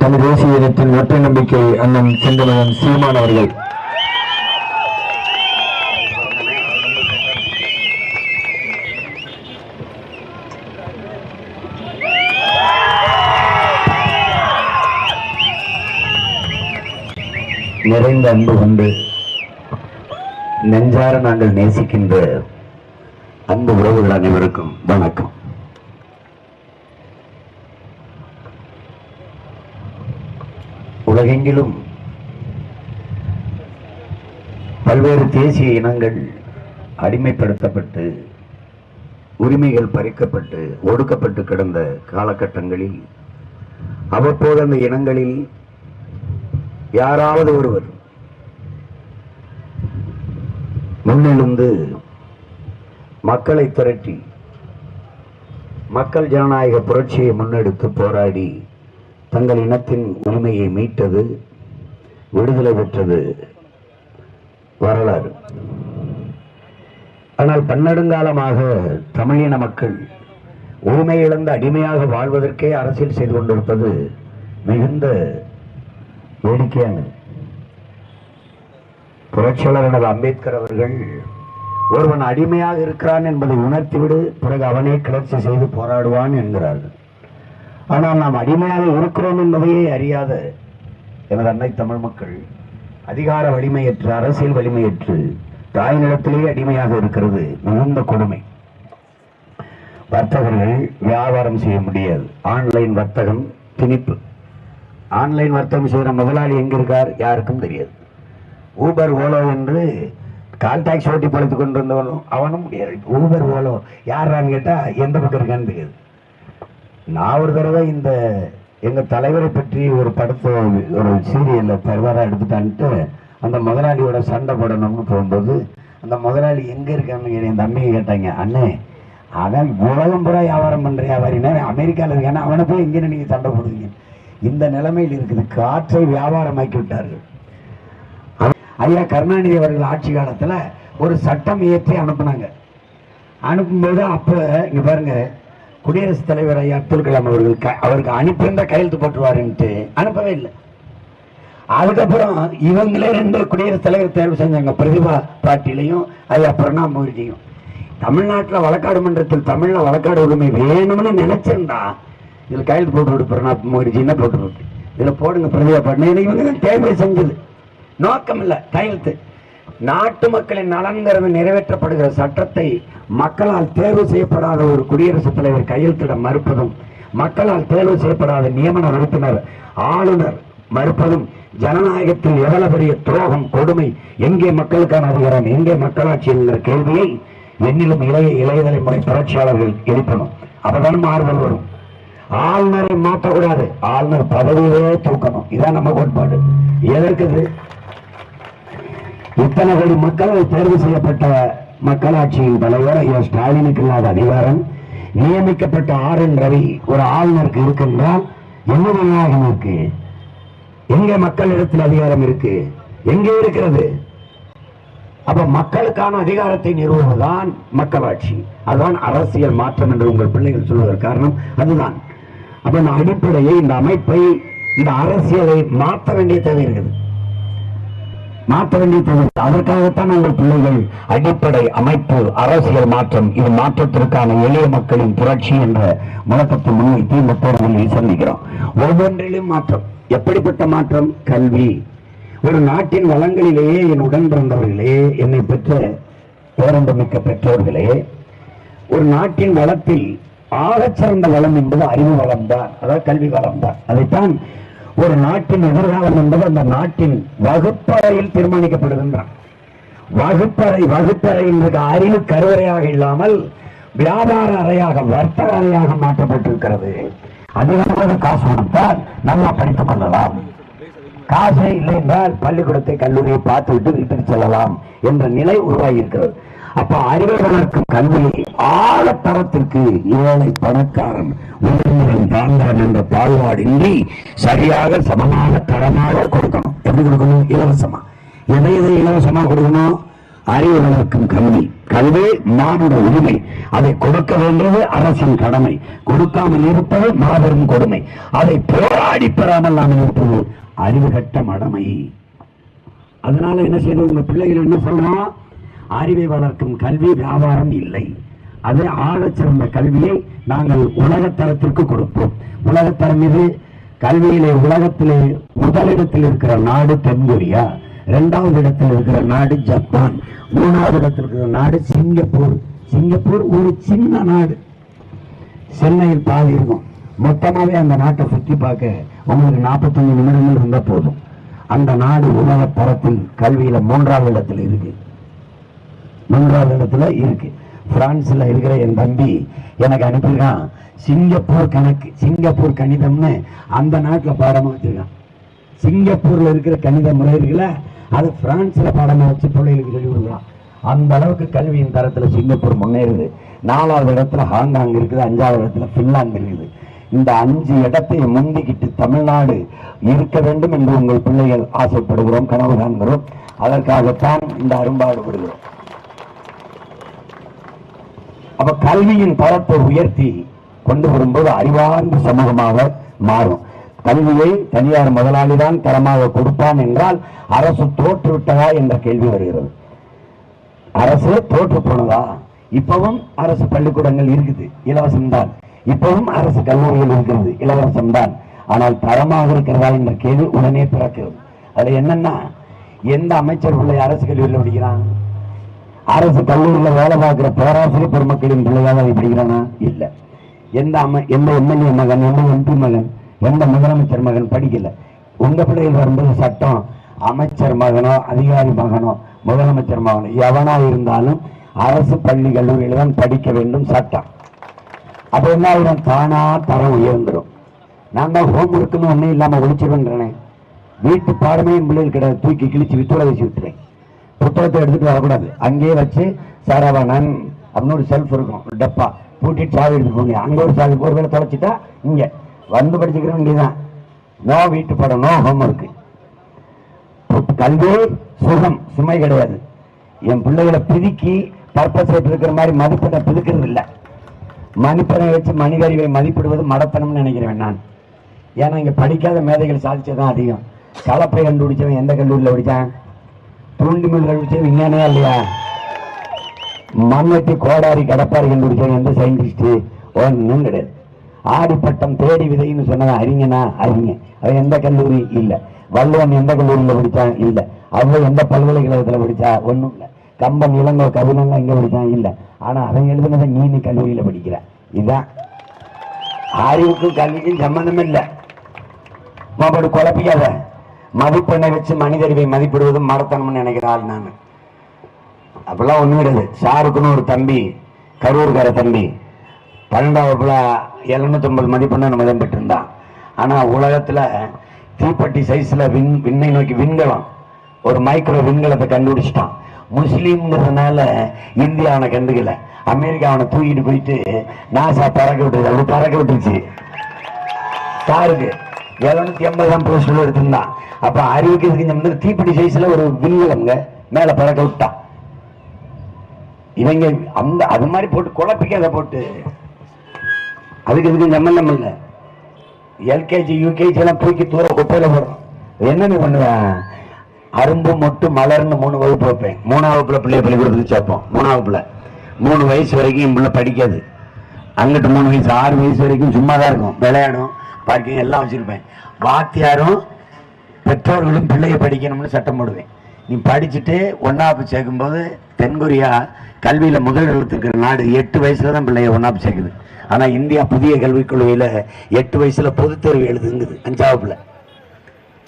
தமிழ் தேசிய இனத்தின் ஒற்றை நம்பிக்கை அண்ணன் செந்தமகன் சீமான் அவர்கள். நிறைந்த அன்பு கொண்டு நெஞ்சார நாங்கள் நேசிக்கின்ற அன்பு உறவுகள் அனைவருக்கும் வணக்கம். உலகெங்கிலும் பல்வேறு தேசிய இனங்கள் அடிமைப்படுத்தப்பட்டு உரிமைகள் பறிக்கப்பட்டு ஒடுக்கப்பட்டு கிடந்த காலகட்டங்களில் அவ்வப்போது அந்த இனங்களில் யாராவது ஒருவர் முன்னெழுந்து மக்களை திரட்டி மக்கள் ஜனநாயக புரட்சியை முன்னெடுத்து போராடி தங்கள் இனத்தின் உரிமையை மீட்டது விடுதலை பெற்றது வரலாறு. ஆனால் பன்னெடுங்காலமாக தமிழின மக்கள் உரிமை இழந்த அடிமையாக வாழ்வதற்கே அரசியல் செய்து கொண்டிருப்பது மிகுந்த வேடிக்கையானது. புரட்சியாளர் எனது அம்பேத்கர் அவர்கள் ஒருவன் அடிமையாக இருக்கிறான் என்பதை உணர்த்திவிடு பிறகு அவனே கிளர்ச்சி செய்து போராடுவான் என்கிறார்கள். ஆனால் நாம் அடிமையாக இருக்கிறோம் என்பதையே அறியாத. எனது அன்னை தமிழ் மக்கள் அதிகார வலிமையற்று அரசியல் வலிமையற்று தாய் நிலத்திலேயே அடிமையாக இருக்கிறது மிகுந்த கொடுமை. வர்த்தகர்கள் வியாபாரம் செய்ய முடியாது. ஆன்லைன் வர்த்தகம் திணிப்பு. ஆன்லைன் வர்த்தகம் செய்கிற முதலாளி எங்க இருக்கார் யாருக்கும் தெரியாது. ஊபர் ஓலோ என்று கால் டாக்ஸி ஓட்டி பழைத்து கொண்டு வந்தவனும் அவனும் முடியாது ஊபர் ஓலோ யாரான்னு கேட்டால் எந்த பக்கம் இருக்கான்னு தெரியாது. நான் ஒரு தடவை இந்த எங்கள் தலைவரை பற்றி ஒரு படத்தை ஒரு சீரியலில் தருவாராக எடுத்துட்டான்ட்டு அந்த முதலாளியோட சண்டை போடணும்னு போகும்போது அந்த முதலாளி எங்கே இருக்கான்னு என் தம்பியை கேட்டாங்க அண்ணே அவன் உலகம் பூரா வியாபாரம் பண்ணுற வியாபாரினா அமெரிக்காவில் இருக்கானா அவனை போய் எங்கே நீங்கள் சண்டை போடுவீங்க இந்த நிலைமையில் இருக்குது காற்றை வியாபாரமாக்கி விட்டார்கள். ஐயா கருணாநிதி அவர்கள் ஆட்சி காலத்தில் ஒரு சட்டம் இயற்றி அனுப்புனாங்க. அனுப்பும்போது அப்போ இங்கே பாருங்கள் குடியரசுத் தலைவர் ஐயா அப்துல் கலாம் அவர்கள் அவருக்கு அனுப்பியிருந்த கையெழுத்து போட்டுருவாருன்ட்டு அனுப்பவே இல்லை. அதுக்கப்புறம் இவங்களே ரெண்டு குடியரசுத் தலைவர் தேர்வு செஞ்சாங்க. பிரதிபா பாட்டிலையும் ஐயா பிரணாப் முகர்ஜியும். தமிழ்நாட்டில் வழக்காடு மன்றத்தில் தமிழில் வழக்காடு உரிமை வேணும்னு நினைச்சிருந்தா இதில் கையெழுத்து போட்டு விடு பிரணாப் முகர்ஜின்னு போட்டு விட்டு இதில் போடுங்க பிரதிபா பாட்டினா இவங்க தான் தேர்வு செஞ்சது. நோக்கம் இல்லை கையெழுத்து. நாட்டு மக்களின் நலன்கிறது நிறைவேற்றப்படுகிற சட்டத்தை மக்களால் தேர்வு செய்யப்படாத ஒரு குடியரசுத் தலைவர் கையெழுத்திட மறுப்பதும் மக்களால் தேர்வு செய்யப்படாத நியமன உறுப்பினர் ஆளுநர் மறுப்பதும் ஜனநாயகத்தில் எவ்வளவு பெரிய துரோகம் கொடுமை எங்கே மக்களுக்கான அதிகாரம் எங்கே மக்களாட்சி என்கிற கேள்வியை என்னிலும் இளைய இளைய தலைமுறை புரட்சியாளர்கள் எழுப்பணும். அப்பதான் மாறுதல் வரும். ஆளுநரை மாற்றக்கூடாது. ஆளுநர் பதவியே தூக்கணும். இதான் நம்ம கோட்பாடு. எதற்கு இத்தனை கோடி மக்களால் தேர்வு செய்யப்பட்ட மக்களாட்சியின் தலைவர் என் ஸ்டாலினுக்கு இல்லாத அதிகாரம் நியமிக்கப்பட்ட ஆர் என் ரவி ஒரு ஆளுநருக்கு இருக்கின்றால் என்ன ஜனநாயகம் இருக்கு? எங்கே மக்களிடத்தில் அதிகாரம் இருக்கு? எங்கே இருக்கிறது? அப்ப மக்களுக்கான அதிகாரத்தை நிறுவுவதுதான் மக்களாட்சி. அதுதான் அரசியல் மாற்றம் என்று உங்கள் பிள்ளைகள் சொல்வதற்கு காரணம் அதுதான். அப்ப இந்த அடிப்படையை இந்த அமைப்பை இந்த அரசியலை மாற்ற வேண்டிய தேவை இருக்குது. மாற்ற வேண்டியது. அதற்காகத்தான் உங்கள் பிள்ளைகள் அடிப்படை அமைப்பு அரசியல் மாற்றம் இது மாற்றத்திற்கான எளிய மக்களின் புரட்சி என்ற முழக்கத்தை முன்வைத்து இந்த தேர்தலில் சந்திக்கிறோம். ஒவ்வொன்றிலும் மாற்றம். எப்படிப்பட்ட மாற்றம்? கல்வி. ஒரு நாட்டின் வளங்களிலேயே என் உடன் பிறந்தவர்களே என்னை பெற்ற பேரன்புமிக்க பெற்றோர்களே ஒரு நாட்டின் வளத்தில் ஆகச்சிறந்த வளம் என்பது அறிவு வளம் தான். அதாவது கல்வி வளம் தான். அதைத்தான் ஒரு நாட்டின் எதிர்காலம் என்பது அந்த நாட்டின் வகுப்பறையில் தீர்மானிக்கப்படுகின்றான். வகுப்பறை வகுப்பறை என்பது அறிவு கருவறையாக இல்லாமல் வியாபார அறையாக வர்த்தக அறையாக மாற்றப்பட்டிருக்கிறது. அதிகமாக காசு கொடுத்தால் நல்லா படித்துக் கொள்ளலாம். காசே இல்லை என்றால் பள்ளிக்கூடத்தை கல்லூரியை பார்த்து விட்டு வீட்டுக்கு செல்லலாம் என்ற நிலை உருவாகி இருக்கிறது அப்ப அறிவை வளர்க்கும் கல்வியை ஆழத்தரத்திற்கு ஏழை பணக்காரன் உயர்ந்த தாழ்ந்தவன் என்ற பாகுபாடின்றி சரியாக சமமான தரமாக கொடுக்கணும். எப்படி கொடுக்கணும்? இலவசமா. எதை எதை இலவசமா கொடுக்கணும்? அறிவு வளர்க்கும் கல்வி. கல்வி மானுட உரிமை. அதை கொடுக்க வேண்டியது அரசின் கடமை. கொடுக்காமல் இருப்பது மாபெரும் கொடுமை. அதை போராடி பெறாமல் நாம் இருப்பது அறிவு கட்ட மடமை. அதனால என்ன செய்யணும்? உங்க பிள்ளைகள் என்ன சொல்லணும் அறிவை வளர்க்கும் கல்வி வியாபாரம் இல்லை. அது ஆழச் சிறந்த கல்வியை நாங்கள் உலகத்தரத்திற்கு கொடுப்போம். உலகத்தரம் இது கல்வியிலே உலகத்திலே முதலிடத்தில் இருக்கிற நாடு தென்கொரியா இரண்டாவது இடத்தில் இருக்கிற நாடு ஜப்பான் மூணாவது இடத்தில் இருக்கிற நாடு சிங்கப்பூர். சிங்கப்பூர் ஒரு சின்ன நாடு. சென்னையில் பாதி இருக்கும். மொத்தமாகவே அந்த நாட்டை சுற்றி பார்க்க உங்களுக்கு நாற்பத்தஞ்சு நிமிடங்கள் இருந்தால் போதும். அந்த நாடு உலக தரத்தில் மூன்றாவது இடத்துல இருக்கு. மூன்றாவது இடத்துல இருக்கு. பிரான்ஸ்ல இருக்கிற என் தம்பி எனக்கு அனுப்பியிருக்கான். சிங்கப்பூர் கணக்கு சிங்கப்பூர் கணிதம்னு அந்த நாட்டுல பாடமா வச்சுருக்கான். சிங்கப்பூர்ல இருக்கிற கணித முறை இருக்குல்ல அது பிரான்ஸ்ல பாடமா வச்சு பிள்ளைகளுக்கு சொல்லி கொடுக்குறான் அந்த அளவுக்கு கல்வியின் தரத்துல சிங்கப்பூர் முன்னேறுது. நாலாவது இடத்துல ஹாங்காங் இருக்குது அஞ்சாவது இடத்துல ஃபின்லாந்து இருக்குது. இந்த அஞ்சு இடத்தை முந்திக்கிட்டு தமிழ்நாடு இருக்க வேண்டும் என்று உங்கள் பிள்ளைகள் ஆசைப்படுகிறோம் கனவு காண்கிறோம். அதற்காகத்தான் இந்த அரும்பாடுபடுகிறோம். அப்ப கல்வியின் தரத்தை உயர்த்தி கொண்டு வரும்போது அறிவார்ந்த சமூகமாக மாறும். கல்வியை தனியார் முதலாளி தான் தரமாக கொடுப்பான் என்றால் அரசு தோற்றுவிட்டதா என்ற கேள்வி வருகிறது. அரசு தோற்று போனதா? இப்பவும் அரசு பள்ளிக்கூடங்கள் இருக்குது இலவசம்தான். இப்பவும் அரசு கல்லூரிகள் இருக்கிறது இலவசம்தான். ஆனால் தரமாக இருக்கிறதா என்ற கேள்வி உடனே பிறக்கிறது. அதுல என்னன்னா எந்த அமைச்சர் பிள்ளை அரசு கல்லூரியில் படிக்கிறான்? அரசு கல்லூரியில் வேலை பார்க்குற பேராசிரியர் பெருமக்களின் பிள்ளையாக அதை படிக்கிறானா? இல்லை. எந்த அம எந்த எம்எல்ஏ மகன் எந்த எம்பி மகன் எந்த முதலமைச்சர் மகன் படிக்கல. உங்கள் பிள்ளைகள் வரும்போது சட்டம் அமைச்சர் மகனோ அதிகாரி மகனோ முதலமைச்சர் மகனோ எவனா இருந்தாலும் அரசு பள்ளி கல்லூரியில் தான் படிக்க வேண்டும் சட்டம். அப்போ என்ன ஆயிடும் தானாக தரம் உயர்ந்துடும் நான் தான் ஹோம் ஒர்க்குன்னு ஒன்றும் இல்லாமல் ஒழிச்சிருவேன்றேனே வீட்டு பாடமே என் பிள்ளைகள் கிடையாது தூக்கி கிழிச்சு வித்தோட வச்சு விட்டுறேன் புத்தகத்தை எடுத்துட்டு வரக்கூடாது. அங்கேயே வச்சு சாராவானன் அப்படின்னு ஒரு செல்ஃப் இருக்கும். ஒரு டப்பா. பூட்டிட்டு சாவி எடுத்து போங்க. அங்கே ஒரு சாவி. ஒரு வேலை தொலைச்சிட்டா இங்கே. வந்து படிச்சுக்கிற வேண்டியதான் நோ வீட்டு படம் நோ ஹோம் ஒர்க்கு கல்வி சுகம் சுமை கிடையாது. என் பிள்ளைகளை பிதுக்கி பர்பஸ் இருக்கிற மாதிரி மதிப்பெண்ணை பிதுக்கிறது இல்லை. மதிப்பெண்ணை வச்சு மனிதறிவை மதிப்பிடுவது மடத்தனம்னு நினைக்கிறேன் நான். ஏன்னா இங்கே படிக்காத மேதைகள் சாதிச்சதான் அதிகம். கலப்பை கண்டுபிடிச்சவன் எந்த கல்லூரியில் படித்தான் தூண்டி மில் விஞ்ஞானியா இல்லையா? மண்வெட்டி கோடாரி கடப்பாரி கண்டுபிடிச்சவன் எந்த சயின்டிஸ்ட் ஒன்றும் கிடையாது. ஆடிப்பட்டம் தேடி விதைன்னு சொன்னவன் அறிஞனா? அறிஞன். அவன் எந்த கல்லூரி? இல்லை. வள்ளுவன் எந்த கல்லூரியில் படித்தான் இல்லை. அவன் எந்த பல்கலைக்கழகத்தில் படித்தா ஒன்றும் இல்லை. கம்பன் இளங்கோ கவினங்க இங்கே படித்தான் இல்லை. ஆனால் அவன் எழுதுனதை நீ நீ படிக்கிறான் படிக்கிற. இதுதான் அறிவுக்கும் கல்விக்கும் சம்மந்தம் இல்லை. மாப்பாடு குழப்பிக்காத மதிப்பெண்ணை வச்சு மனிதறிவை மதிப்பிடுவது மடத்தனம்னு நினைக்கிறாள் நான். அப்பெல்லாம் ஒண்ணும் கிடையாது. ஷாருக்குன்னு ஒரு தம்பி கரூர்கார தம்பி. பன்னெண்டாம் வகுப்பில் எழுநூத்தொம்பது மதிப்பெண்ணு நம்ம தான் பெற்றிருந்தான். ஆனா உலகத்துல தீப்பட்டி சைஸ்ல விண் விண்ணை நோக்கி விண்கலம். ஒரு மைக்ரோ விண்கலத்தை கண்டுபிடிச்சிட்டான். முஸ்லீம்ங்கிறதுனால இந்தியா அவனை கண்டுக்கல. அமெரிக்கா அவனை தூக்கிட்டு போயிட்டு நாசா பறக்க விட்டுருச்சு. அப்படி பறக்க விட்டுருச்சு. சாருக்கு எழுநூத்தி எண்பதாம் போஸ்ட்ல எடுத்திருந்தான் அப்ப அறிவிக்கிறதுக்கு இந்த இந்த தீப்பிடி சைஸ்ல ஒரு விண்கலங்க மேல பறக்க விட்டான் இவங்க அந்த அது மாதிரி போட்டு குழப்பிக்காத போட்டு. அதுக்கு இதுக்கு சம்பந்தம் இல்லை. எல்கேஜி யூகேஜி எல்லாம் தூக்கி தூர குப்பையில போடுறோம். என்னன்னு பண்ணுவேன்? அரும்பு மொட்டு மலர்னு மூணு வகுப்பு வைப்பேன். மூணாவது வகுப்புல பிள்ளைய பள்ளிக்கூடத்துக்கு சேர்ப்போம். மூணாவது வகுப்புல. மூணு வயசு வரைக்கும் என் பிள்ளை படிக்காது. அங்கிட்டு மூணு வயசு ஆறு வயசு வரைக்கும் சும்மா தான் இருக்கும். விளையாடும். பார்க்கிங் எல்லாம் வச்சிருப்பேன். வாத்தியாரும் பெற்றோர்களும் பிள்ளைய படிக்கணும்னு சட்டம் போடுவேன். நீ படிச்சுட்டு ஒன்றாப்பு சேர்க்கும்போது தென்கொரியா கல்வியில முதல் இருக்கிற நாடு எட்டு வயசில் தான் பிள்ளைய ஒன்னாப்பு சேர்க்குது. ஆனா இந்தியா புதிய கல்விக் கொள்கையில் எட்டு வயசுல பொதுத் தேர்வு எழுதுங்குது அஞ்சாவதுல.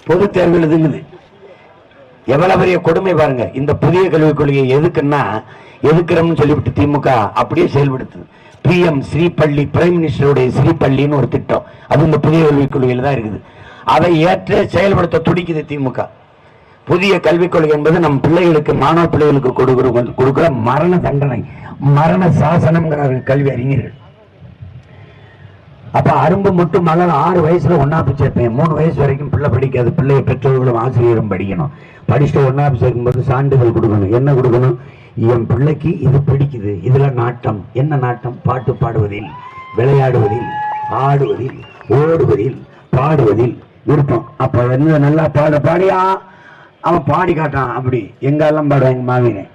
பொதுத் தேர்வு எழுதுங்குது. எவ்வளவு பெரிய கொடுமை பாருங்க. இந்த புதிய கல்விக் கொள்கையை எதுக்குன்னா எதுக்குறோம்னு சொல்லிவிட்டு திமுக அப்படியே செயல்படுத்துது. பிஎம் ஸ்ரீபள்ளி பிரைம் மினிஸ்டருடைய ஸ்ரீபள்ளின்னு ஒரு திட்டம். அது இந்த புதிய கல்விக் கொள்கையில் தான் இருக்குது. அதை ஏற்று செயல்படுத்த துடிக்குது திமுக. புதிய கல்விக் கொள்கை என்பது நம் பிள்ளைகளுக்கு மாணவ பிள்ளைகளுக்கு கொடுக்குற கொடுக்குற மரண தண்டனை மரண சாசனம்ங்கிறார்கள் கல்வி அறிஞர்கள். அப்ப அரும்பு மட்டும் மகன் ஆறு வயசுல ஒன்னாப்பு சேர்ப்பேன் மூணு வயசு வரைக்கும் பிள்ளை படிக்காது. பிள்ளைய பெற்றோர்களும் ஆசிரியரும் படிக்கணும். படிச்சுட்டு ஒன்னாப்பு சேர்க்கும்போது சான்றிதழ் கொடுக்கணும். என்ன கொடுக்கணும்? என் பிள்ளைக்கு இது பிடிக்குது இதுல நாட்டம். என்ன நாட்டம்? பாட்டு பாடுவதில் விளையாடுவதில் ஆடுவதில் ஓடுவதில் பாடுவதில் விருப்பம். அப்ப வந்து நல்லா பாட பாடியா? அவன் பாடி காட்டான் அப்படி. எங்கெல்லாம் பாடுவாங்க எங்க மாவீரன்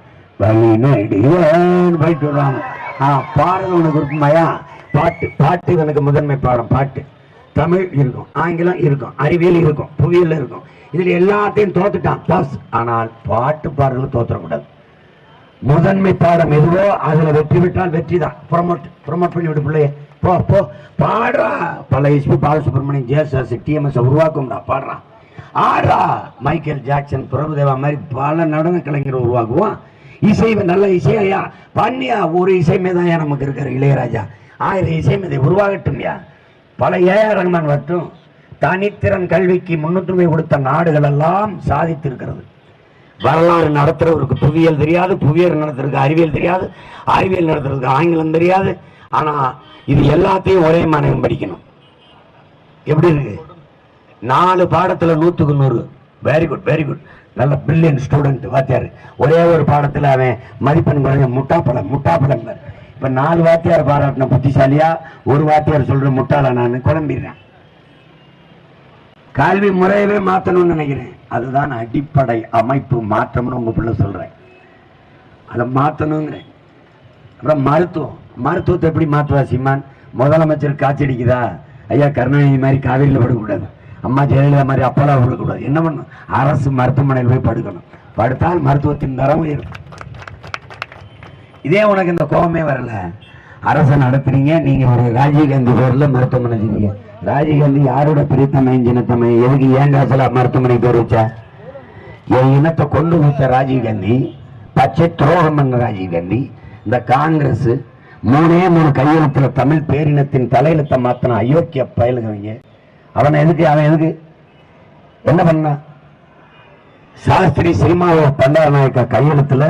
போயிட்டு வருவாங்க ஆ பாடுறது உனக்கு விருப்பமாயா? பாட்டு பாட்டு எனக்கு முதன்மை பாடம் பாட்டு. தமிழ் இருக்கும் ஆங்கிலம் இருக்கும் அறிவியல் இருக்கும் புவியியல் இருக்கும். இதுல எல்லாத்தையும் தோத்துட்டான். பாஸ். ஆனால் பாட்டு பாடுறது தோத்துடக்கூடாது முதன்மை பாடம் எதுவோ அதுல வெற்றி விட்டால் வெற்றி தான். ப்ரொமோட் ப்ரொமோட் பண்ணி விடு பிள்ளைய. போ போ. பாடுறா. பல எஸ்பி பாலசுப்ரமணியம் ஜேஎஸ்எஸ் டிஎம்எஸ் உருவாக்கும்டா. பாடுறான் ஆடுறா. மைக்கேல் ஜாக்சன் பிரபுதேவா மாதிரி பல நடன கலைஞர் உருவாக்குவான் இசை நல்ல இசையா? பண்ணியா ஒரு இசை தான் நமக்கு இருக்கிற இளையராஜா. ஆயிரம் இசைமேதை உருவாகட்டும்யா? பல ஏஆர் ரஹ்மான் வரட்டும். தனித்திறன் கல்விக்கு முன்னுரிமை கொடுத்த நாடுகள் எல்லாம் சாதித்திருக்கிறது. வரலாறு நடத்துறவருக்கு புவியியல் தெரியாது புவியியல் நடத்துறதுக்கு அறிவியல் தெரியாது அறிவியல் நடத்துறதுக்கு ஆங்கிலம் தெரியாது. ஆனால் இது எல்லாத்தையும் ஒரே மாணவன் படிக்கணும். எப்படி இருக்கு? நாலு பாடத்தில் நூற்றுக்கு நூறு. வெரி குட் வெரி குட் நல்ல பிரில்லியன் ஸ்டூடெண்ட் வாத்தியார். ஒரே ஒரு பாடத்தில் அவன் மதிப்பெண் குறைஞ்ச முட்டாப்பழம் முட்டாப்பழம் இப்போ நாலு வாத்தியார் பாராட்டின புத்திசாலியாக ஒரு வாத்தியார் சொல்கிற முட்டாள நான் குழம்பிடுறேன். கல்வி முறையவே மாத்தணும்னு நினைக்கிறேன். அதுதான் அடிப்படை அமைப்பு மாற்றம்னு உங்க பிள்ளை சொல்றேன். அதை மாத்தணுங்கிறேன். அப்புறம் மருத்துவம். மருத்துவத்தை எப்படி மாத்துவா சீமான்? முதலமைச்சர் காய்ச்சடிக்குதா? ஐயா கருணாநிதி மாதிரி காவேரியில் படுக்கக்கூடாது. அம்மா ஜெயலலிதா மாதிரி அப்போலா படுக்கக்கூடாது. என்ன பண்ணும்? அரசு மருத்துவமனையில் போய் படுக்கணும். படுத்தால் மருத்துவத்தின் தரம் உயரும். இதே உனக்கு இந்த கோபமே வரல. அரசை நடத்துறீங்க. நீங்க ஒரு ராஜீவ்காந்தி பேரில் மருத்துவமனை செய்வீங்க ராஜீவ்காந்தி யாரோட பிரித்தமை சின்னத்தமை எதுக்கு ஏன் காசுல மருத்துவமனை பேர் வச்ச? என் இனத்தை கொண்டு வச்ச ராஜீவ்காந்தி பச்சை துரோகம் பண்ண ராஜீவ்காந்தி இந்த காங்கிரஸ் மூணே மூணு கையெழுத்துல தமிழ் பேரினத்தின் தலையெழுத்தை மாத்தின அயோக்கிய பயலுகவங்க அவனை எதுக்கு அவன் எதுக்கு? என்ன பண்ணா? சாஸ்திரி சினிமாவை பண்டாரநாயக்க கையெழுத்துல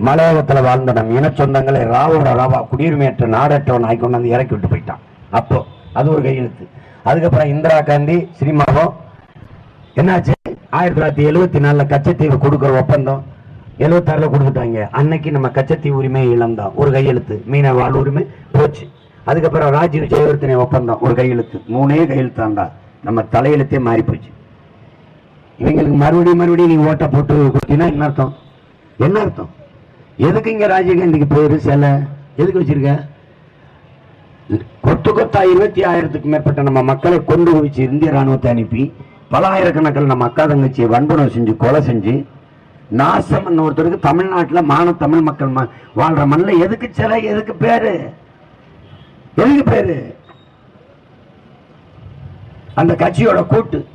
மலையாளத்துல வாழ்ந்த நம் இன சொந்தங்களை ராவோட ராவா குடியுரிமையற்ற நாடற்றவன் ஆக்கி கொண்டு வந்து இறக்கி விட்டு போயிட்டான். அப்போ அது ஒரு கையெழுத்து. அதுக்கப்புறம் இந்திரா காந்தி சினிமாவும். என்னாச்சு? ஆயிரத்தி தொள்ளாயிரத்தி எழுபத்தி நாலுல கச்சத்தீவு கொடுக்குற ஒப்பந்தம் எழுவத்தாறுல கொடுத்துட்டாங்க. அன்னைக்கு நம்ம கச்சத்தீவு உரிமை இழந்தோம் ஒரு கையெழுத்து. மீன வாழ் உரிமை போச்சு. அதுக்கப்புறம் ராஜீவ் ஜெயவர்த்தனை ஒப்பந்தம். ஒரு கையெழுத்து. மூணே கையெழுத்தாண்டா. நம்ம தலையெழுத்தே மாறி போச்சு இவங்களுக்கு மறுபடியும் மறுபடியும் நீங்க ஓட்டை போட்டு கொடுத்தீங்கன்னா என்ன அர்த்தம்? என்ன அர்த்தம்? எதுக்கு இங்கே ராஜீவ்காந்திக்கு பேர் சிலை? எதுக்கு வச்சிருக்க? கொத்து கொத்தா இருபத்தி ஆயிரத்துக்கு மேற்பட்ட நம்ம மக்களை கொண்டு குவிச்சு இந்திய ராணுவத்தை அனுப்பி பல ஆயிரக்கணக்கில் நம்ம அக்கா தங்கச்சியை வன்புணர்வு செஞ்சு கொலை செஞ்சு நாசம் ஒருத்தருக்கு தமிழ்நாட்டுல மான தமிழ் மக்கள் வாழ்ற மண்ணில் எதுக்கு சிலை எதுக்கு பேரு? எதுக்கு பேரு? அந்த கட்சியோட கூட்டு.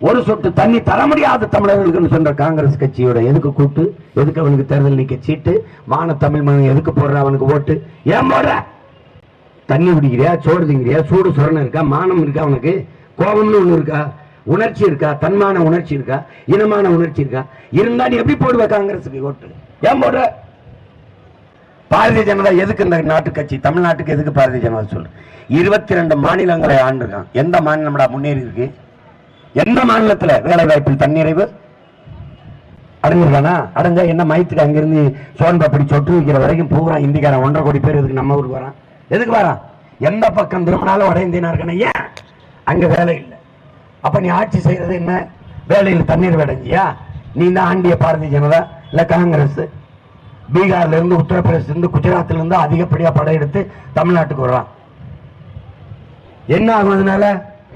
ஒரு சொட்டு தண்ணி தர முடியாத தமிழர்களுக்குன்னு சொல்ற காங்கிரஸ் கட்சியோட எதுக்கு கூட்டு? எதுக்கு அவனுக்கு தேர்தல் நிக்க சீட்டு? மான தமிழ் மகன் எதுக்கு போடுற? அவனுக்கு ஓட்டு. ஏன் போடுற? தண்ணி குடிக்கிறியா? சோறு திங்கிறியா சூடு சுரணம் இருக்கா? மானம் இருக்கா உனக்கு? கோபம்னு ஒன்று இருக்கா? உணர்ச்சி இருக்கா? தன்மான உணர்ச்சி இருக்கா? இனமான உணர்ச்சி இருக்கா? இருந்தா நீ எப்படி போடுவ காங்கிரஸுக்கு ஓட்டு? ஏன் போடுற? பாரதிய ஜனதா எதுக்கு இந்த நாட்டு கட்சி? தமிழ்நாட்டுக்கு எதுக்கு பாரதிய ஜனதா சொல்லு இருபத்தி ரெண்டு மாநிலங்களை ஆண்டிருக்கான் எந்த மாநிலம்டா முன்னேறி இருக்கு? எந்த மாநிலத்துல வேலை வாய்ப்பில் தன்னிறைவு? அடைஞ்சிருக்கானா அடைஞ்சா என்ன மயத்துக்கு அங்கிருந்து சோன்பப்படி சொட்டு வைக்கிற வரைக்கும் பூரா இந்திக்காரன். ஒன்றரை கோடி பேர் எதுக்கு நம்ம ஊருக்கு வரான். எதுக்கு வரான் எந்த பக்கம் திரும்பினாலும் வட இந்தியனா ஏன்? அங்க வேலை இல்லை. அப்ப நீ ஆட்சி செய்யறது என்ன? வேலையில் தண்ணீர் விடைஞ்சியா நீ தான் ஆண்டிய பாரதிய ஜனதா இல்ல காங்கிரஸ்? பீகார்ல இருந்து உத்தரப்பிரதேச இருந்து குஜராத்ல இருந்து அதிகப்படியா படையெடுத்து தமிழ்நாட்டுக்கு வர்றான். என்ன ஆகும் அதனால?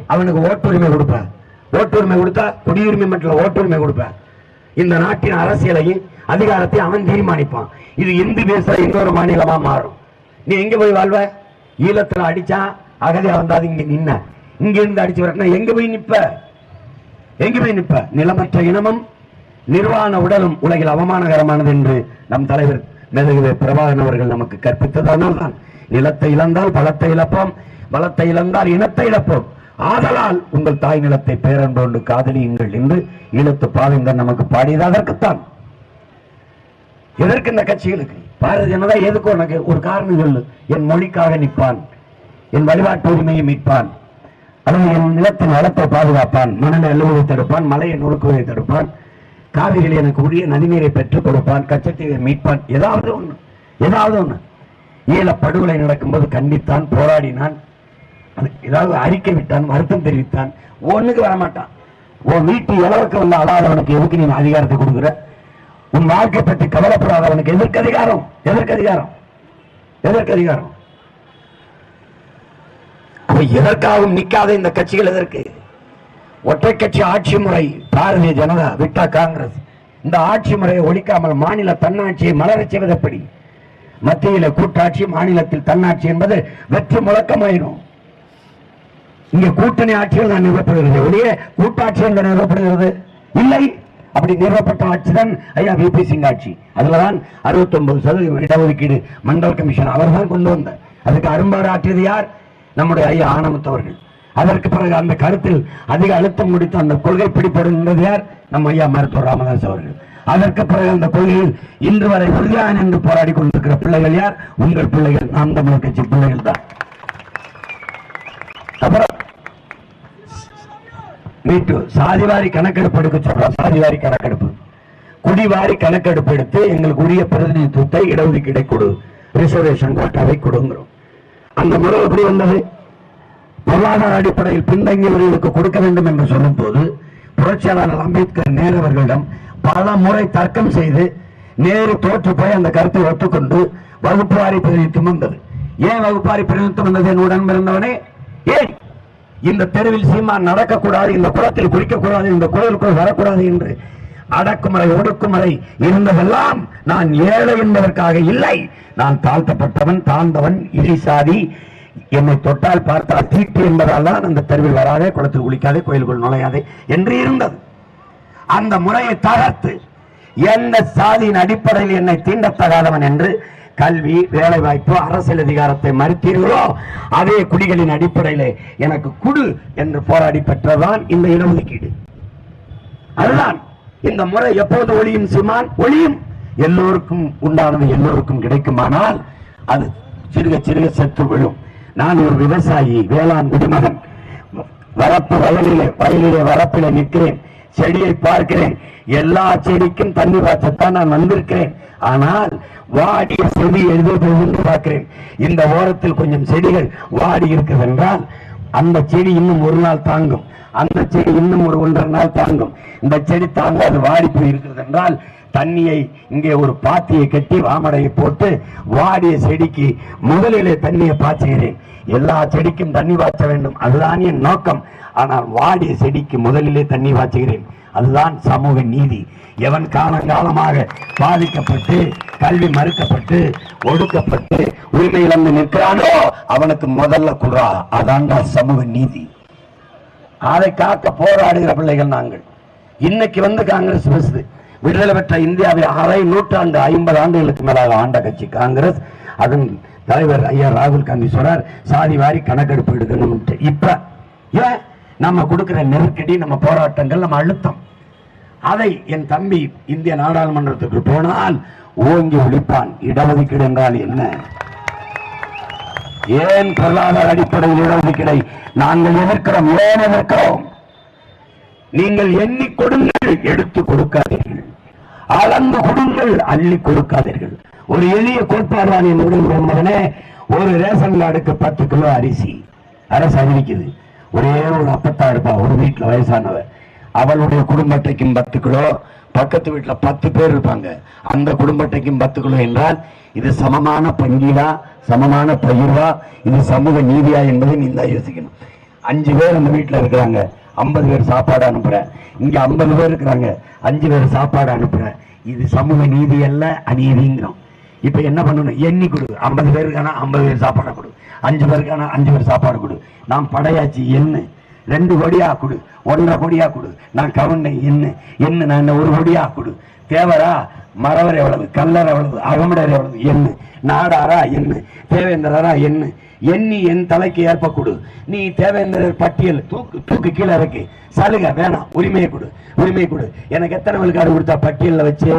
அவனுக்கு ஓட்டுரிமை கொடுப்பேன் ஓட்டுரிமை கொடுத்தா குடியுரிமை மட்டும் ஓட்டுரிமை கொடுப்பேன் இந்த நாட்டின் அரசியலையும் அதிகாரத்தையும் அவன் தீர்மானிப்பான். இது இந்து பேசுற இன்னொரு மாநிலமா மாறும். நீ எங்க போய் வாழ்வ? ஈழத்துல அடிச்சா அகதியா வந்தாது இங்க நின்ன. இங்க இருந்து அடிச்சு வரட்டினா எங்க போய் நிப்ப? எங்க போய் நிப்ப? நிலமற்ற இனமும் நிர்வாண உடலும் உலகில் அவமானகரமானது என்று நம் தலைவர் மெதுகுவே பிரபாகரன் அவர்கள் நமக்கு கற்பித்ததனால் தான் நிலத்தை இழந்தால் பலத்தை இழப்போம் பலத்தை இழந்தால் இனத்தை இழப்போம். ஆதலால் உங்கள் தாய் நிலத்தை பேரன்போண்டு காதலியுங்கள் என்று ஈழத்து பாவேந்தர் நமக்கு பாடியது அதற்குத்தான். எதற்கு இந்த கட்சிகளுக்கு? பாரதிய ஜனதா எதுக்கு உனக்கு ஒரு காரணம் சொல்லு. என் மொழிக்காக நிற்பான். என் வழிபாட்டு உரிமையை மீட்பான். அல்லது என் நிலத்தின் வளத்தை பாதுகாப்பான். மணலை அள்ளுவதை தடுப்பான். மலையை நொறுக்குவதை தடுப்பான். காவிரியில் எனக்கு உரிய நதிநீரை பெற்றுக் கொடுப்பான். கச்சத்தீவை மீட்பான். ஏதாவது ஒண்ணு. ஏதாவது ஒண்ணு. ஈழ படுகொலை நடக்கும்போது கண்டித்தான் போராடினான். அது ஏதாவது அறிக்கை விட்டான் வருத்தம் தெரிவித்தான். ஒண்ணுக்கு வரமாட்டான். உன் வீட்டு இளவுக்கு வந்த அழாதவனுக்கு எதுக்கு நீ அதிகாரத்தை கொடுக்குற? உன் வாழ்க்கை பற்றி கவலைப்படாதவனுக்கு எதற்கு அதிகாரம்? எதற்கு அதிகாரம்? எதற்கு அதிகாரம்? எதற்காகவும் நிக்காத இந்த கட்சிகள் எதற்கு? ஒற்றை கட்சி ஆட்சி முறை பாரதிய ஜனதா விட்டா காங்கிரஸ். இந்த ஆட்சி முறையை ஒழிக்காமல் மாநில தன்னாட்சியை மலரச் செய்வது எப்படி மத்தியில கூட்டாட்சி மாநிலத்தில் தன்னாட்சி என்பது வெற்றி முழக்கமாயிடும். இங்க கூட்டணி ஆட்சிகள் தான் நிறுவப்படுகிறது. ஒழிய கூட்டாட்சி என்று நிறுவப்படுகிறது? இல்லை. அப்படி நிறுவப்பட்ட ஆட்சி தான் ஐயா வி பி சிங் ஆட்சி. அதுலதான் தான் அறுபத்தொன்பது சதவீதம் இடஒதுக்கீடு மண்டல் கமிஷன் அவர் தான் கொண்டு வந்தார். அதுக்கு அரும்பாறு ஆற்றியது யார்? நம்முடைய ஐயா ஆனமுத்தவர்கள் அதற்கு பிறகு அந்த கருத்தில் அதிக அழுத்தம் முடித்து அந்த கொள்கை பிடிப்படுகின்றது யார்? நம்ம ஐயா மருத்துவர் ராமதாஸ் அவர்கள். அதற்கு பிறகு அந்த கொள்கையில் இன்று வரை உறுதியாக நின்று போராடி கொண்டிருக்கிற பிள்ளைகள் யார்? உங்கள் பிள்ளைகள். நாம் தமிழர் கட்சி பிள்ளைகள் தான். மீட்டு சாதிவாரி கணக்கெடுப்பு எடுக்க சொல்றோம் சாதிவாரி கணக்கெடுப்பு. குடிவாரி கணக்கெடுப்பு எடுத்து எங்களுக்கு உரிய பிரதிநிதித்துவத்தை இடஒதுக்கீடை கொடு ரிசர்வேஷன் கோட்டாவை கொடுங்கிறோம். அந்த முறை எப்படி வந்தது? பொருளாதார அடிப்படையில் பின்தங்கியவர்களுக்கு கொடுக்க வேண்டும் என்று சொல்லும் போது புரட்சியாளர் அம்பேத்கர் நேரு அவர்களிடம் பல முறை தர்க்கம் செய்து நேரு தோற்று போய் அந்த கருத்தை ஒத்துக்கொண்டு வகுப்பு வாரி பிரதிநிதித்துவம் வந்தது. ஏன் வகுப்பாரி பிரதிநிதித்துவம் வந்தது? என் உடன் பிறந்தவனே? ஏன்? இந்த தெருவில் சீமான் நடக்கக்கூடாது இந்த குளத்தில் குளிக்கக்கூடாது இந்த குளத்திற்குள் வரக்கூடாது என்று அடக்குமுறை ஒடுக்குமுறை இருந்ததெல்லாம் நான் ஏழை என்பதற்காக இல்லை. நான் தாழ்த்தப்பட்டவன் தாழ்ந்தவன் இழிசாதி. சாதி என்னை தொட்டால் பார்த்தால் தீட்டு என்பதால் தான் அந்த தெருவில் வராதே குளத்தில் குளிக்காதே கோயிலுக்குள் நுழையாதே என்று இருந்தது. அந்த முறையை தகர்த்து எந்த சாதியின் அடிப்படையில் என்னை தீண்டத்தகாதவன் என்று கல்வி வேலைவாய்ப்பு அரசியல் அதிகாரத்தை மறுத்தீர்களோ அதே குடிகளின் அடிப்படையில் எனக்கு குடு என்று போராடி பெற்றதான் இந்த இடஒதுக்கீடு. அதுதான் இந்த முறை எப்போது ஒளியும் சிமான்? ஒளியும். எல்லோருக்கும் உண்டானது எல்லோருக்கும் கிடைக்குமானால் அது சிறுக சிறுக செத்து விழும். நான் ஒரு விவசாயி வேளாண் குடிமகன். வரப்பு வயலிலே வயலிலே வரப்பிலே நிற்கிறேன். செடியை பார்க்கிறேன். எல்லா செடிக்கும் தண்ணி பாய்ச்சத்தான் நான் வந்திருக்கிறேன். ஆனால் வாடிய செடி எழுத பார்க்கிறேன். இந்த ஓரத்தில் கொஞ்சம் செடிகள் வாடி இருக்குது என்றால் அந்த செடி இன்னும் ஒரு நாள் தாங்கும். அந்த செடி இன்னும் ஒரு ஒன்றரை நாள் தாங்கும். இந்த செடி தாங்காது வாடி போயிருக்கிறது என்றால் தண்ணியை இங்கே ஒரு பாத்தியை கட்டி வாமடையை போட்டு வாடிய செடிக்கு முதலிலே தண்ணியை பாய்ச்சுகிறேன். எல்லா செடிக்கும் தண்ணி பாய்ச்ச வேண்டும். அதுதான் என் நோக்கம். ஆனால் வாடிய செடிக்கு முதலிலே தண்ணி பாய்ச்சுகிறேன். அதுதான் சமூக நீதி. எவன் காலங்காலமாக பாதிக்கப்பட்டு கல்வி மறுக்கப்பட்டு ஒடுக்கப்பட்டு உரிமை இழந்து நிற்கிறானோ அவனுக்கு முதல்ல குறா. அதான்டா சமூக நீதி. அதை காக்க போராடுகிற பிள்ளைகள் நாங்கள். இன்னைக்கு வந்து காங்கிரஸ் பேசுது. விடுதலை பெற்ற இந்தியாவை அரை நூற்றாண்டு ஐம்பது ஆண்டுகளுக்கு மேலாக ஆண்ட கட்சி காங்கிரஸ். அதன் தலைவர் ஐயா ராகுல் காந்தி சொல்றார் சாதி வாரி கணக்கெடுப்பு எடுக்கணும் இப்ப ஏன்? நம்ம கொடுக்கிற நெருக்கடி நம்ம போராட்டங்கள் நம்ம அழுத்தம். அதை என் தம்பி இந்திய நாடாளுமன்றத்துக்கு போனால் ஓங்கி ஒழிப்பான். இடஒதுக்கீடு என்றால் என்ன? ஏன் பொருளாதார அடிப்படையில் இடஒதுக்கீடை நாங்கள் எதிர்க்கிறோம் ஏன் எதிர்க்கிறோம்? நீங்கள் எண்ணி கொடுங்கள் எடுத்து கொடுக்காதீர்கள். அளந்து கொடுங்கள் அள்ளி கொடுக்காதீர்கள். ஒரு எளிய கோட்பாடுதான் என்னுடன் மகனே. ஒரு ரேஷன் கார்டுக்கு பத்து கிலோ அரிசி. அரசு அறிவிக்குது. ஒரே ஒரு அப்பத்தா இருப்பா ஒரு வீட்டில் வயசானவ. அவளுடைய குடும்பத்தைக்கும் பத்து கிலோ பக்கத்து வீட்டில் பத்து பேர் இருப்பாங்க. அந்த குடும்பத்தைக்கும் பத்து கிலோ என்றால் இது சமமான பங்கீடா சமமான பகிர்வா இது சமூக நீதியா என்பதை நீ தான் யோசிக்கணும். அஞ்சு பேர் அந்த வீட்டில் இருக்கிறாங்க ஐம்பது பேர் சாப்பாடு அனுப்புகிறேன் இங்கே ஐம்பது பேர் இருக்கிறாங்க அஞ்சு பேர் சாப்பாடு அனுப்புகிறேன் இது சமூக நீதி அல்ல அநீதிங்கிறோம். இப்ப என்ன பண்ணணும்? எண்ணி கொடு. ஐம்பது பேருக்கான ஐம்பது பேர் சாப்பாடை கொடு. அஞ்சு பேருக்கான அஞ்சு பேர் சாப்பாடு கொடு. நான் படையாச்சி என்ன ரெண்டு கொடியா கொடு. ஒன்றரை கொடியா கொடு. நான் கவுண்டை என்ன என்ன நான் ஒரு கொடியா கொடு. தேவரா மறவர் எவ்வளவு? கல்லர் எவ்வளவு? அகமடர் எவ்வளவு? என்ன நாடாரா என்ன தேவேந்திரரா என்ன எண்ணி என் தலைக்கு ஏற்ப கொடு. நீ தேவேந்திரர் பட்டியல் தூக்கு தூக்கு கீழே இறக்கு சலுகை வேணாம். உரிமையை கொடு உரிமையை கொடு. எனக்கு எத்தனை விழுக்காடு கொடுத்தா பட்டியலில் வச்சு?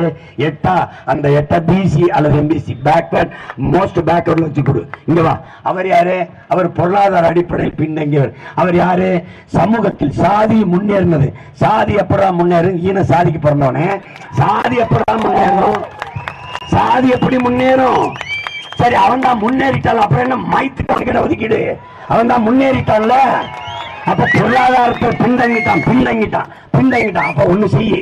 எட்டா? அந்த எட்டா பிசி அல்லது எம்பிசி பேக்வர்ட் மோஸ்ட் பேக்வர்டில் வச்சு கொடு. இங்கே வா. அவர் யாரு? அவர் பொருளாதார அடிப்படையில் பின்தங்கியவர். அவர் யாரு? சமூகத்தில் சாதி முன்னேறினது. சாதி எப்படா முன்னேறும் ஈன சாதிக்கு பிறந்தவனே. சாதி எப்படா முன்னேறும்? சாதி எப்படி முன்னேறும்? சரி அவன் தான் முன்னேறிட்டான். அப்புறம் என்ன மைத்து கணக்கிட ஒதுக்கிடு? அவன் தான் முன்னேறிட்டான்ல? அப்ப பொருளாதாரத்தை பின்தங்கிட்டான் பின்தங்கிட்டான் பின்தங்கிட்டான். அப்ப ஒண்ணு செய்யி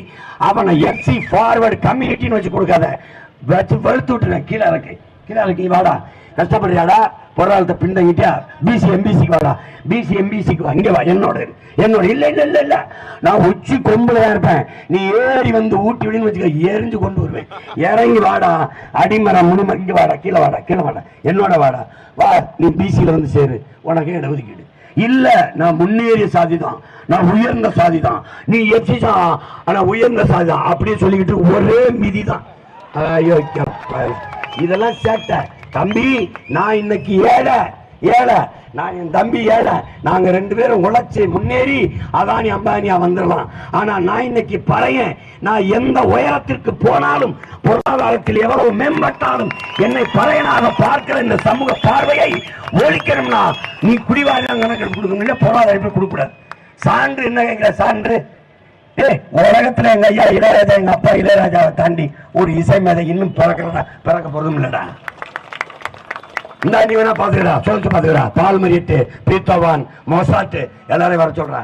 அவனை எஃப்சி ஃபார்வர்டு கம்யூனிட்டின்னு வச்சு கொடுக்காத. வச்சு வலுத்து விட்டுறேன் கீழே இறக்கு. கீழே இறக்கி வாடா. கஷ்டப்படுறியாடா? பொருளாதாரத்தை பின்தங்கிட்டா பிசி எம்பிசிக்கு வாடா. பிசி எம்பிசிக்கு வா. இங்கே வா என்னோட. என்னோட. இல்லை இல்லை இல்லை இல்லை. நான் உச்சி கொம்பில் தான் இருப்பேன். நீ ஏறி வந்து ஊட்டி விடுன்னு வச்சுக்க எரிஞ்சு கொண்டு வருவேன். இறங்கி வாடா. அடிமரம் முனிமரம். இங்கே வாடா கீழே வாடா கீழே வாடா. என்னோட வாடா. வா நீ பிசியில் வந்து சேரு. உனக்கே இட ஒதுக்கீடு. இல்ல நான் முன்னேறிய சாதி தான். நான் உயர்ந்த சாதி தான். நீ எஃப்சி தான் ஆனா உயர்ந்த சாதி தான். அப்படியே சொல்லிக்கிட்டு ஒரே மிதி தான். இதெல்லாம் சேட்டை. தம்பி நான் இன்னைக்கு ஏழை ஏழை. நான் என் தம்பி ஏழை. நாங்க ரெண்டு பேரும் உழைச்சி முன்னேறி அதானி அம்பானியா வந்துடலாம். ஆனா நான் இன்னைக்கு பறையன் நான் எந்த உயரத்திற்கு போனாலும் பொருளாதாரத்தில் எவ்வளவு மேம்பட்டாலும் என்னை பறையனாக பார்க்கிற இந்த சமூக பார்வையை ஒழிக்கணும்னா நீ குடிவாரி கணக்கு கொடுக்கணும். இல்ல கொடுக்கூடாது சான்று என்ன கேட்கிற சான்று? ஏய் உலகத்துல எங்க ஐயா இளையராஜா எங்க அப்பா இளையராஜாவை தாண்டி ஒரு இசை மேதை இன்னும் பிறக்கிறதா பிறக்க போறதும் இல்லடா. இந்த நீ வேணா பாத்துக்கடா சொல்லிட்டு பாத்துக்கடா பால்மரியட்டு பீத்தவான் மொசாட்டு எல்லாரையும் வர சொல்றா.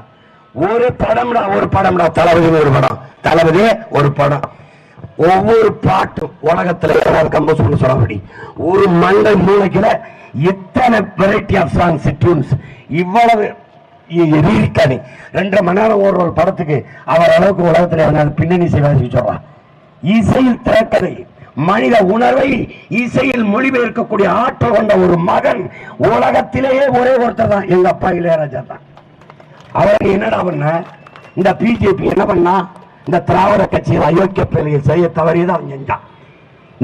ஒரு படம்டா ஒரு படம்டா. தளபதி ஒரு படம். தளபதி ஒரு படம். ஒவ்வொரு பாட்டும் உலகத்துல யாராவது கம்போஸ் பண்ண சொல்லபடி ஒரு மண்டல் மூளைக்குல இத்தனை வெரைட்டி ஆஃப் சாங்ஸ் டியூன்ஸ் இவ்வளவு ரீரிக்கானி ரெண்டரை மணி நேரம் ஓடுற ஒரு படத்துக்கு அவர் அளவுக்கு உலகத்துல பின்னணி செய்வாசி சொல்றான் இசையில் திறக்கதை மனித உணர்வை இசையில் மொழிபெயர்க்கக்கூடிய ஆற்றல் கொண்ட ஒரு மகன் உலகத்திலேயே ஒரே ஒருத்தர் தான். எங்க அப்பா இளையராஜா தான். அவர் என்னடா பண்ண? இந்த பிஜேபி என்ன பண்ணா? இந்த திராவிட கட்சியில் அயோக்கிய பிள்ளையை செய்ய தவறியதை அவன் செஞ்சான்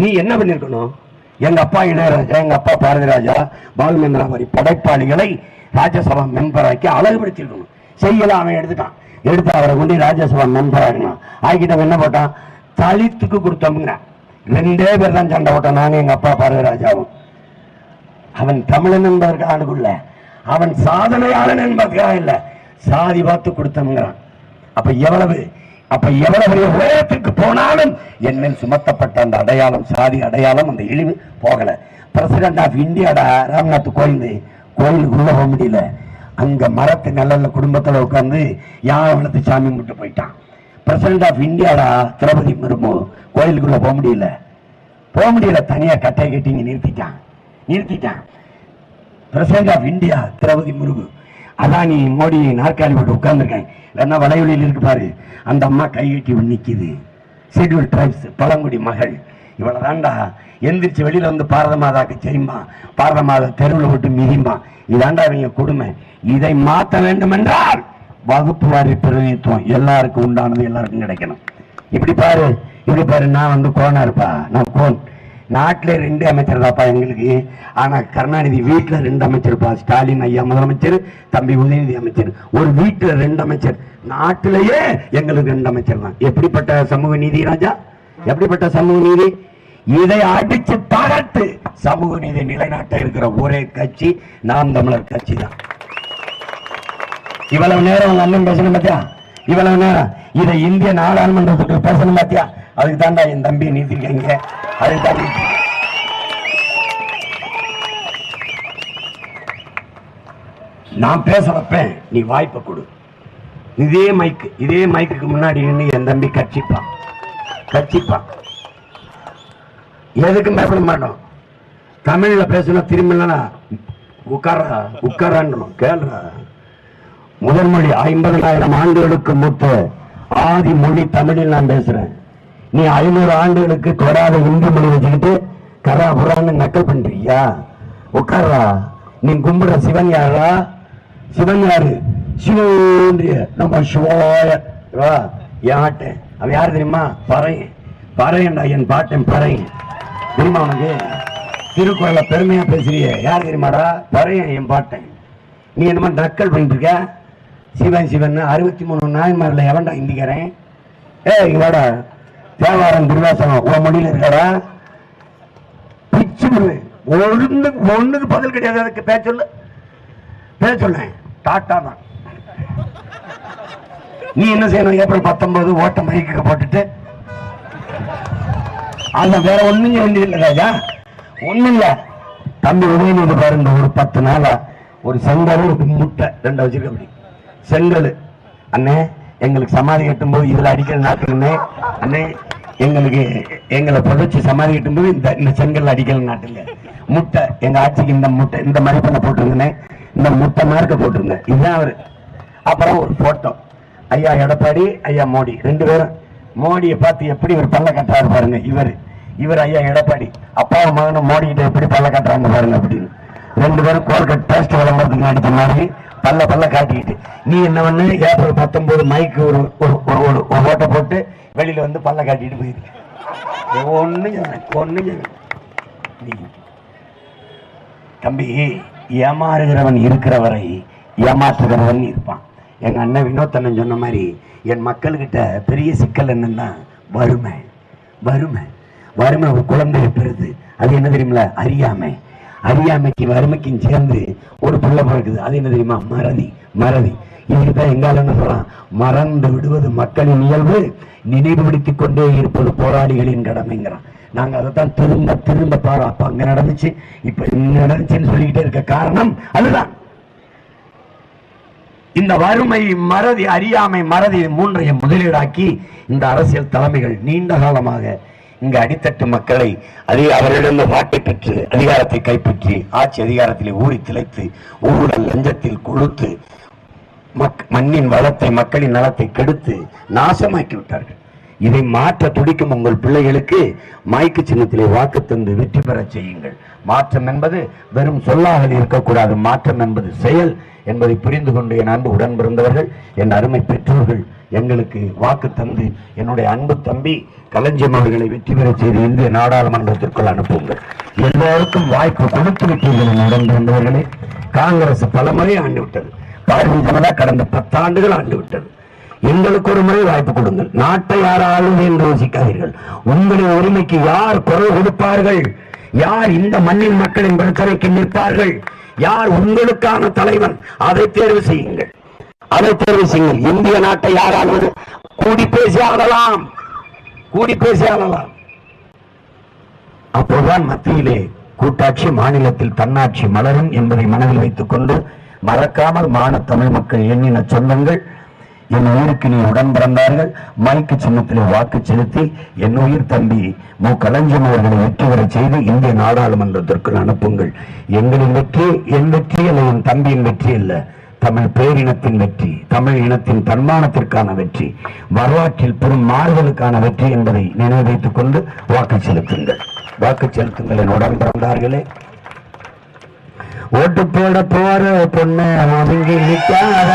நீ என்ன பண்ணிருக்கணும்? எங்க அப்பா இளையராஜா எங்க அப்பா பாரதிராஜா பாலுமேந்திரா மாதிரி படைப்பாளிகளை ராஜ்யசபா மெம்பராக்கி அழகுபடுத்திருக்கணும். செய்யல அவன் எடுத்துட்டான். எடுத்து அவரை கொண்டு ராஜ்யசபா மெம்பர் ஆகினான் ஆகிட்டவன் என்ன போட்டான்? தலித்துக்கு கொடுத்தோம்ங்க ரெண்டே பேர் தான் சண்டை போட்டோம். நானும் எங்க அப்பா பாரதிராஜாவும். அவன் தமிழன் என்பதற்கு ஆளுக்குள்ள அவன் சாதனையாளன் என்பதற்காக இல்ல சாதி பார்த்து கொடுத்தனுங்கிறான் அப்ப எவ்வளவு அப்ப எவ்வளவு பெரிய உயரத்துக்கு போனாலும் என் மேல் சுமத்தப்பட்ட அந்த அடையாளம் சாதி அடையாளம் அந்த இழிவு போகல. பிரசிடென்ட் ஆஃப் இந்தியாடா ராம்நாத் கோவிந்த் கோயிலுக்குள்ள போக முடியல. அங்க மரத்து நிழல்ல குடும்பத்தில் உட்காந்து யானை சாமி கும்பிட்டு போயிட்டான்? பிரசிடென்ட் ஆஃப் இந்தியாடா திரௌபதி முர்மு கோயிலுக்குள்ள போக முடியல. போக முடியல தனியா கட்டை கட்டி இங்க நிறுத்திட்டான். நிறுத்திட்டான். President of India Draupadi Murmu Adani Modi நாற்காலி போட்டு உட்கார்ந்துருக்கேன் இல்லைன்னா வளைவெளியில் இருக்கு பாரு. அந்த அம்மா கை கட்டி நிற்கிது ஷெட்யூல் ட்ரைப்ஸ் பழங்குடி மகள். இவ்வளவு தாண்டா எந்திரிச்சு வெளியில வந்து பாரத மாதாக்கு செய்யுமா? பாரத மாதா தெருவில் விட்டு மிதிமா இதாண்டா இவங்க கொடுமை. இதை மாற்ற வேண்டும் என்றால் வகுப்பு வாரி பிரதிநிதித்துவம் எல்லாருக்கும் உண்டானது எல்லாருக்கும் கிடைக்கணும். இப்படி பாரு இப்படி பாரு நான் வந்து கோனா இருப்பா நான் கோன் நாட்டில் ரெண்டு அமைச்சர் தாப்பா எங்களுக்கு. ஆனால் கருணாநிதி வீட்டில் ரெண்டு அமைச்சர்ப்பா. ஸ்டாலின் ஐயா முதலமைச்சர் தம்பி உதயநிதி அமைச்சர். ஒரு வீட்டில் ரெண்டு அமைச்சர். நாட்டிலேயே எங்களுக்கு ரெண்டு அமைச்சர் தான். எப்படிப்பட்ட சமூக நீதி ராஜா? எப்படிப்பட்ட சமூக நீதி? இதை அடிச்சு தகர்த்து சமூக நீதி நிலைநாட்ட இருக்கிற ஒரே கட்சி நாம் தமிழர் கட்சி தான். இவ்வளவு நேரம் உங்க அண்ணன் பேசணும் பாத்தியா? இவ்வளவு நேரம். இதை இந்திய நாடாளுமன்றத்துக்கு பேசணும் பாத்தியா? அதுக்கு தாண்டா என் தம்பியை நீத்திருக்கீங்க. அதுக்கு தான் நான் பேச வைப்பேன். நீ வாய்ப்பை கொடு. இதே மைக்கு இதே மைக்குக்கு முன்னாடி நின்று என் தம்பி கட்சிப்பான் கட்சிப்பான் எதுக்கும் பயப்பட மாட்டோம் தமிழ்ல பேசணும் திரும்பலன்னா உட்கார உட்காரான்றோம் கேள்றா. முதன்மொழி ஐம்பதனாயிரம் ஆண்டுகளுக்கு மூத்த ஆதி மொழி தமிழில் நான் பேசுறேன். நீ ஐநூறு ஆண்டுகளுக்கு தொடாத இந்தி மொழி வச்சுக்கிட்டு கரா புறான்னு நக்கல் பண்றியா? உட்கார்றா. நீ கும்பிடுற சிவன் யாரா சிவன் யாரு? சிவன்றிய நம்ம சிவாய. வா யாட்டேன் அவன் யாரு தெரியுமா? பறையன். பறையன்டா என் பாட்டன் பறையன். தெரியுமா உனக்கு? திருக்குறளை பெருமையா பேசுறிய. யார் தெரியுமாடா? பறையன் என் பாட்டன். நீ என்னமா நக்கல் பண்ணிட்டு இருக்க? சிவன் சிவன் அறுபத்தி மூணு நாயன்மாரில் எவன்டா இந்திக்கிறேன்? ஏ இங்கடா தேவாரம் திருவாசனம் உன் மொழியில இருக்காடா? பிச்சு விடுவேன் ஒன்று ஒண்ணுக்கு பதில் கிடையாது. அதுக்கு பேச்சொல்ல சொல்லு. சொன்னேன் டாட்டா தான். நீ என்ன செய்யணும்? ஏப்ரல் பத்தொன்பது ஓட்ட மைக்கு போட்டுட்டு அந்த வேற ஒண்ணும் செய்ய வேண்டியதில்லை ராஜா. ஒண்ணும் இல்லை. தம்பி உதயநிதி பாருங்க ஒரு பத்து நாளா ஒரு செங்கல் ஒரு முட்டை ரெண்டு வச்சிருக்க அப்படி. செங்கல். அண்ணே எங்களுக்கு சமாதி கட்டும் போது இதுல அடிக்கிற நாட்டுங்கண்ணே. அண்ணே எங்களுக்கு எங்களை புதைச்சி சமாதி கட்டும் போது இந்த இந்த செங்கல் அடிக்கல நாட்டுங்க. முட்டை எங்கள் ஆட்சிக்கு இந்த முட்டை இந்த மாதிரி பண்ண இந்த முட்டை மார்க்க போட்டிருங்க இதுதான் அவர். அப்புறம் ஒரு ஃபோட்டோ ஐயா எடப்பாடி ஐயா மோடி. ரெண்டு பேரும் மோடியை பார்த்து எப்படி ஒரு பல்ல கட்டுறாரு பாருங்க இவர். இவர் ஐயா எடப்பாடி. அப்பாவும் மகனும் மோடி கிட்ட எப்படி பல்ல கட்டுறாங்க பாருங்க அப்படின்னு. ரெண்டு பேரும் கோல்கட் பேஸ்ட் விளம்பரத்துக்கு அடிச்ச மாதிரி பல்ல பல்ல காட்டிக்கிட்டு. நீ என்ன பண்ணு? ஏப்ரல் பத்தொன்பது மைக்கு ஒரு ஒரு ஒரு ஒரு ஓட்டை போட்டு வெளியில வந்து பல்ல காட்டிட்டு போயிருக்க ஒண்ணு ஒண்ணு தம்பி ஏமாறுகிறவன் இருக்கிற வரை ஏமாற்றுகிறவன் இருப்பான். எங்க அண்ணன் வினோத்தண்ணன் சொன்ன மாதிரி என் மக்கள்கிட்ட பெரிய சிக்கல் என்னன்னா வறுமை. வறுமை. வறுமை ஒரு குழந்தைய பெறுது. அது என்ன தெரியுமில அறியாமை. அறியாமைக்கு வறுமைக்கும் சேர்ந்து ஒரு பிள்ளை பிறக்குது அது என்ன தெரியுமா? மறதி மறதி. இதுதான் எங்கால என்ன சொல்றான்? மறந்து விடுவது மக்களின் இயல்பு. நினைவுபடுத்திக் கொண்டே இருப்பது போராளிகளின் கடமைங்கிறான். நாங்க அதைத்தான் திரும்ப திரும்ப பாரு. அப்ப அங்க நடந்துச்சு. இப்ப இங்க நடந்துச்சுன்னு சொல்லிக்கிட்டே இருக்க காரணம் அதுதான். இந்த வறுமை மறதி அறியாமை மறதி மூன்றையும் முதலீடாக்கி இந்த அரசியல் தலைமைகள் நீண்ட காலமாக இங்கு அடித்தட்டு மக்களை அதே அவர்களிடம் வாட்டை பெற்று அதிகாரத்தை கைப்பற்றி ஆட்சி அதிகாரத்திலே ஊறி திளைத்து ஊழல் லஞ்சத்தில் கொழுத்து மக் மண்ணின் வளத்தை மக்களின் நலத்தை கெடுத்து நாசமாக்கி விட்டார்கள் இதை மாற்ற துடிக்கும் உங்கள் பிள்ளைகளுக்கு மாய்க்கு சின்னத்திலே வாக்கு தந்து வெற்றி பெறச் செய்யுங்கள். மாற்றம் என்பது வெறும் சொல்லாக இருக்கக்கூடாது. மாற்றம் என்பது செயல் என்பதை புரிந்து கொண்டு என் அன்பு உடன் பிறந்தவர்கள் என் அருமை பெற்றோர்கள் எங்களுக்கு வாக்கு தந்து என்னுடைய அன்பு தம்பி கலஞ்சியம் அவர்களை வெற்றி பெறச் செய்து இந்திய நாடாளுமன்றத்திற்குள் அனுப்புங்கள். எல்லோருக்கும் வாய்ப்பு கொடுத்து விட்டீர்கள் உடன் பிறந்தவர்களே காங்கிரஸ் பலமுறை முறை ஆண்டுவிட்டது பாரதிய ஜனதா கடந்த பத்தாண்டுகள் ஆண்டுவிட்டது எங்களுக்கு ஒரு முறை வாய்ப்பு கொடுங்கள். நாட்டை யார் ஆளுவது என்று யோசிக்காதீர்கள். உங்களின் உரிமைக்கு யார் குரல் கொடுப்பார்கள்? யார் இந்த மண்ணின் மக்களின் பிரச்சனைக்கு நிற்பார்கள்? யார் உங்களுக்கான தலைவன்? அதை தேர்வு செய்யுங்கள். அதை தேர்வு செய்யுங்கள். இந்திய நாட்டை யாராவது கூடி பேசி ஆளலாம் கூடி பேசி ஆளலாம் அப்போதுதான் மத்தியிலே கூட்டாட்சி மாநிலத்தில் தன்னாட்சி மலரும் என்பதை மனதில் வைத்துக் கொண்டு மறக்காமல் மான தமிழ் மக்கள் எண்ணின சொந்தங்கள் என் உயிருக்கு நீ உடன் பிறந்தார்கள் மைக்கு சின்னத்திலே வாக்கு செலுத்தி என் உயிர் தம்பி மு. களஞ்சியம் அவர்களை வெற்றி பெற செய்து இந்திய நாடாளுமன்றத்திற்குள் அனுப்புங்கள். எங்களின் வெற்றி என் வெற்றி அல்ல என் தம்பியின் வெற்றி அல்ல. தமிழ் பேரினத்தின் வெற்றி தமிழ் இனத்தின் தன்மானத்திற்கான வெற்றி வரலாற்றில் பெரும் மாறுதலுக்கான வெற்றி என்பதை நினைவு வைத்துக் கொண்டு வாக்கு செலுத்துங்கள். வாக்கு செலுத்துங்கள் என் உடன் பிறந்தார்களே. ஓட்டு போட போற பொண்ணு அவங்க நிற்காத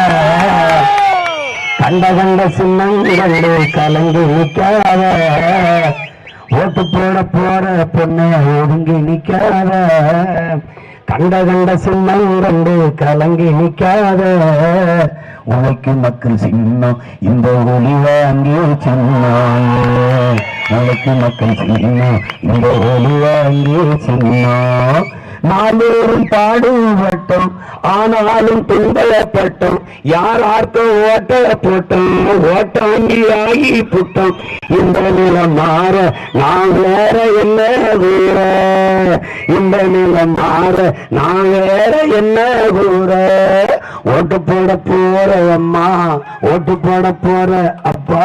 கண்ட கண்ட சின்னங்களே கலந்து நிற்காத ஓட்டு போட போற பொண்ணை ஒடுங்கி நிற்காத கண்ட கண்ட சின்னங்கள் கலங்கி நிற்காத உனக்கு மக்கள் சின்னம் இந்த ஒளி வாங்கி சின்னம். உனக்கு மக்கள் சின்னம் இந்த ஒளி வாங்கி சின்னம். நாளோறும் பாடுபட்டோம் ஆனாலும் துன்பப்பட்டோம் யார் ஆர்க்க ஓட்ட போட்டோம் ஓட்டாங்கி ஆகி புட்டோம். இந்த நிலம் மாற நான் வேற என்ன கூற? இந்த நிலம் மாற நான் வேற என்ன கூற? ஓட்டு போட போற அம்மா ஓட்டு போட போற அப்பா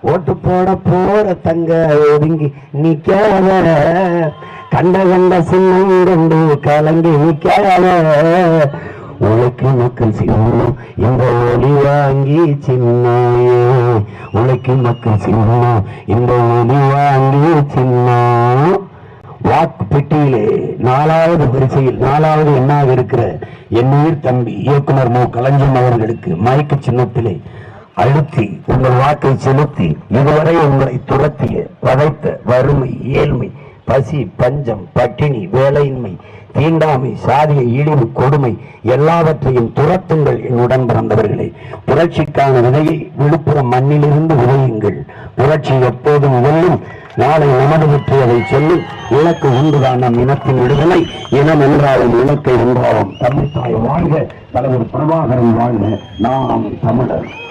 ஓட்டு போட போற தங்க ஒதுங்கி நிக்காத. கண்ட கண்ட சின்னங்கண்டு கலங்கி நிக்காத உனக்கு மக்கள் சின்னம் இந்த ஒளி வாங்கி சின்னம் உனக்கு மக்கள் சின்னம் இந்த ஒளி வாங்கி சின்னா வாக்கு பெட்டியிலே நாலாவது வரிசையில் நாலாவது எண்ணாக இருக்கிற என் உயிர் தம்பி இயக்குனர் மு. களஞ்சியம் அவர்களுக்கு மயக்க சின்னத்திலே அழுத்தி உங்கள் வாக்கை செலுத்தி இதுவரை உங்களை துரத்திய வதைத்த வறுமை ஏழ்மை பசி பஞ்சம் பட்டினி வேலையின்மை தீண்டாமை சாதிய இழிவு கொடுமை எல்லாவற்றையும் துரத்துங்கள் என் உடன் பிறந்தவர்களே. புரட்சிக்கான விதையை விழுப்புரம் மண்ணிலிருந்து விதையுங்கள். புரட்சி எப்போதும் வெல்லும். நாளை நமது பற்றி அதை சொல்லும். இலக்கு உண்டுதான் நம் இனத்தின் விடுதலை. இனம் என்றாலும் இலக்கை என்றாலும் தமிழ்தாய் வாழ்க. தலைவர் பிரபாகரன் வாழ்க. நாம் தமிழர்.